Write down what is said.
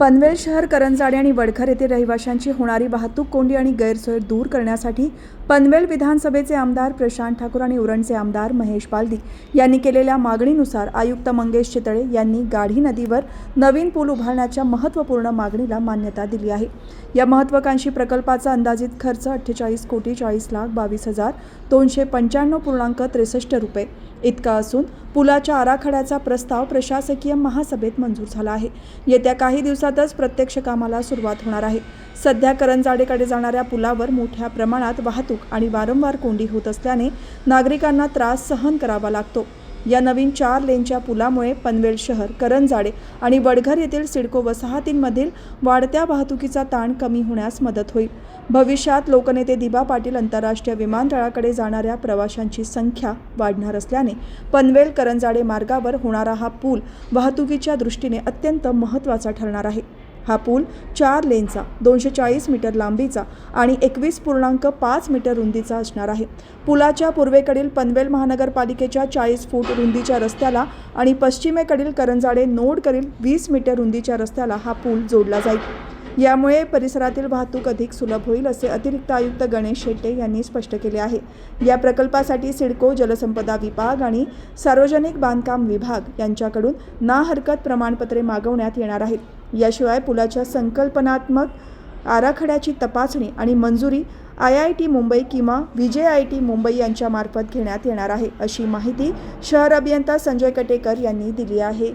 पनवेल शहर करंजाडे आणि वडखर येथील रहिवाशांची होणारी वाहतूक कोंडी आणि गैरसोय दूर करण्यासाठी पनवेल विधानसभेचे आमदार प्रशांत ठाकूर आणि उरणचे आमदार महेश पालदी यांनी केलेल्या मागणीनुसार आयुक्त मंगेश चितळे यांनी गाढी नदीवर नवीन पूल उभारण्याच्या महत्त्वपूर्ण मागणीला मान्यता दिली आहे. या महत्त्वाकांक्षी प्रकल्पाचा अंदाजित खर्च अठ्ठेचाळीस कोटी चाळीस लाख बावीस हजार दोनशे पंच्याण्णव पूर्णांक त्रेसष्ट रुपये. इतका असून पुलाच्या आराखड्याचा प्रस्ताव प्रशासकीय महासभेत मंजूर झाला आहे. येत्या काही दिवसातच प्रत्यक्ष कामाला सुरुवात होणार आहे. सध्या करंजाडेकडे जाणाऱ्या पुलावर मोठ्या प्रमाणात वाहतूक आणि वारंवार कोंडी होत असल्याने नागरिकांना त्रास सहन करावा लागतो. या नवीन चार लेनच्या पुलामुळे पनवेल शहर करंजाडे आणि वडघर येथील सिडको वसाहतींमधील वाढत्या वाहतुकीचा ताण कमी होण्यास मदत होईल. भविष्यात लोकनेते दिबा पाटील आंतरराष्ट्रीय विमानतळाकडे जाणाऱ्या प्रवाशांची संख्या वाढणार असल्याने पनवेल करंजाडे मार्गावर होणारा हा पूल वाहतुकीच्या दृष्टीने अत्यंत महत्त्वाचा ठरणार आहे. हा पूल चार लेनचा दोनशे चाळीस मीटर लांबीचा आणि एकवीस पूर्णांक पाच मीटर रुंदीचा असणार आहे. पुलाच्या पूर्वेकडील पनवेल महानगरपालिकेच्या चाळीस फूट रुंदीच्या रस्त्याला आणि पश्चिमेकडील करंजाडे नोडकडील वीस मीटर रुंदीच्या रस्त्याला हा पूल जोडला जाईल. यामुळे परिसरातील वाहतूक अधिक सुलभ होईल असे अतिरिक्त आयुक्त गणेश शेट्टे यांनी स्पष्ट केले आहे. या प्रकल्पासाठी सिडको जलसंपदा विभाग आणि सार्वजनिक बांधकाम विभाग यांच्याकडून ना हरकत प्रमाणपत्रे मागवण्यात येणार आहेत. याशिवाय पुलाच्या संकल्पनात्मक आराखड्याची तपासणी आणि मंजुरी आय आय टी मुंबई किंवा विजय आय टी मुंबई यांच्यामार्फत घेण्यात येणार आहे अशी माहिती शहर अभियंता संजय कटेकर यांनी दिली आहे.